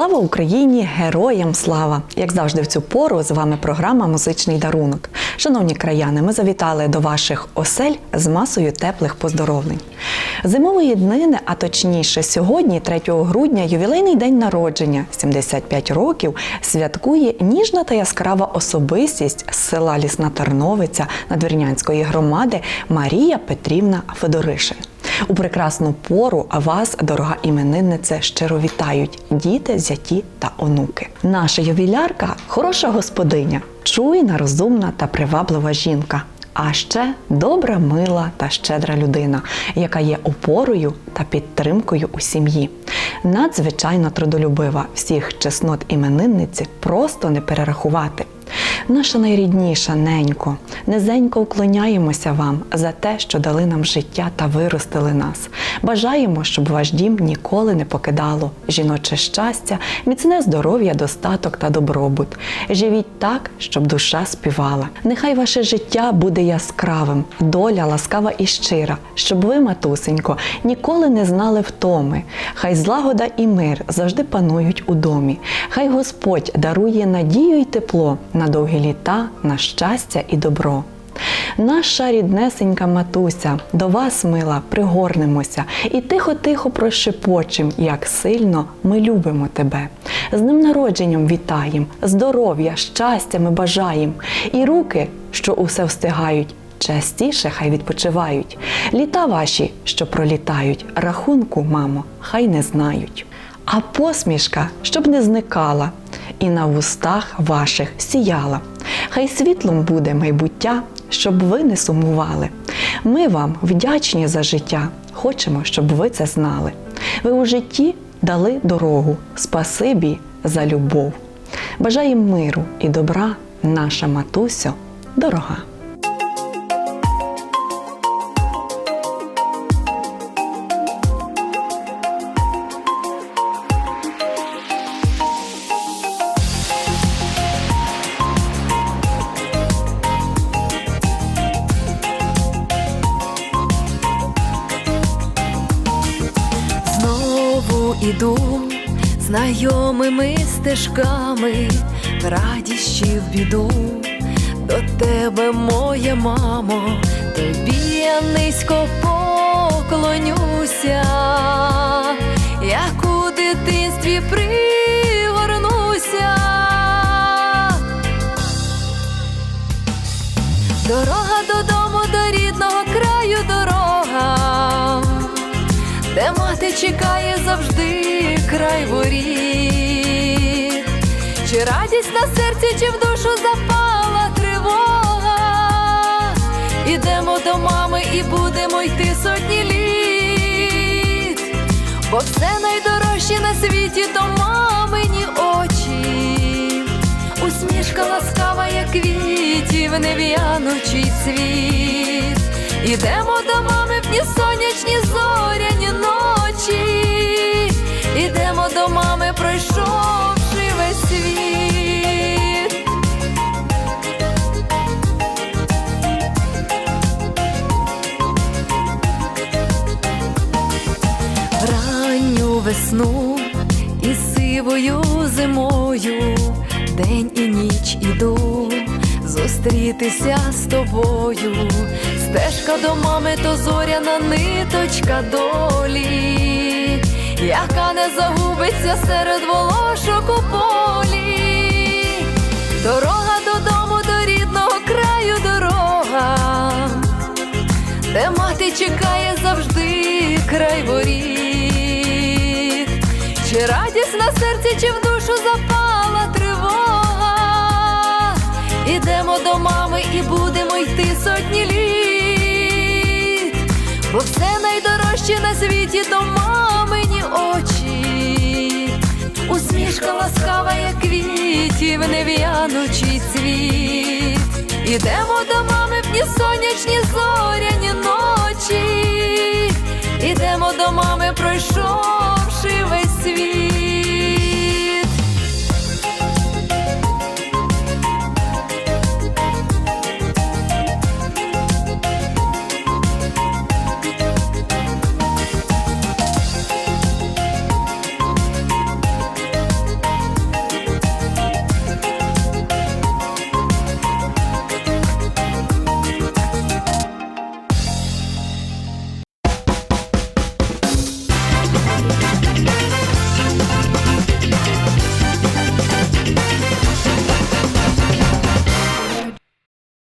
Слава Україні! Героям слава! Як завжди, в цю пору з вами програма Музичний дарунок. Шановні краяни, ми завітали до ваших осель з масою теплих поздоровлень. Зимової днини, а точніше, сьогодні, 3 грудня, ювілейний день народження, 75 років, святкує ніжна та яскрава особистість з села Лісна Терновиця Надвірнянської громади Марія Петрівна Федоришин. У прекрасну пору вас, дорога імениннице, щиро вітають діти, зяті та онуки. Наша ювілярка хороша господиня, чуйна, розумна та приваблива жінка. А ще добра, мила та щедра людина, яка є опорою та підтримкою у сім'ї. Надзвичайно трудолюбива всіх чеснот іменинниці просто не перерахувати. Наша найрідніша ненько, низенько вклоняємося вам за те, що дали нам життя та виростили нас. Бажаємо, щоб ваш дім ніколи не покидало жіноче щастя, міцне здоров'я, достаток та добробут. Живіть так, щоб душа співала. Нехай ваше життя буде яскравим, доля ласкава і щира, щоб ви, матусенько, ніколи не знали втоми. Хай злагода і мир завжди панують у домі. Хай Господь дарує надію й тепло на довгі літа, на щастя і добро. Наша ріднесенька матуся, до вас, мила, пригорнемося і тихо-тихо прошепочем, як сильно ми любимо тебе. З ним народженням вітаєм, здоров'я, щастя ми бажаєм, і руки, що усе встигають, частіше хай відпочивають. Літа ваші, що пролітають, рахунку, мамо, хай не знають. А посмішка, щоб не зникала, і на вустах ваших сіяла. Хай світлом буде майбуття, щоб ви не сумували. Ми вам вдячні за життя, хочемо, щоб ви це знали. Ви у житті дали дорогу, спасибі за любов. Бажаємо миру і добра, наша матусю дорога. Іду знайомими стежками, в радість чи в біду. До тебе, моя мамо, тобі я низько поклонюся, як у дитинстві пригорнуся. Дорога чекає завжди край воріт, чи радість на серці, чи в душу запала тривога. Ідемо до мами і будемо йти сотні літ, бо все найдорожче на світі то мамині очі, усмішка ласкава, як квітів, нев'яночий цвіт. Ідемо до мами в дні сонячні Весну і сивою зимою, день і ніч іду зустрітися з тобою, стежка до мами, то зоряна ниточка долі, яка не загубиться серед волошок у полі, дорога додому, до рідного краю дорога, де мати чекає завжди край воріт, чи радість на серці, чи в душу запала тривога. Ідемо до мами і будемо йти сотні літ, бо все найдорожче на світі то мамині очі, усмішка ласкава, як квітів, нев'яночий цвіт. Ідемо до мами в дні сонячні зоряні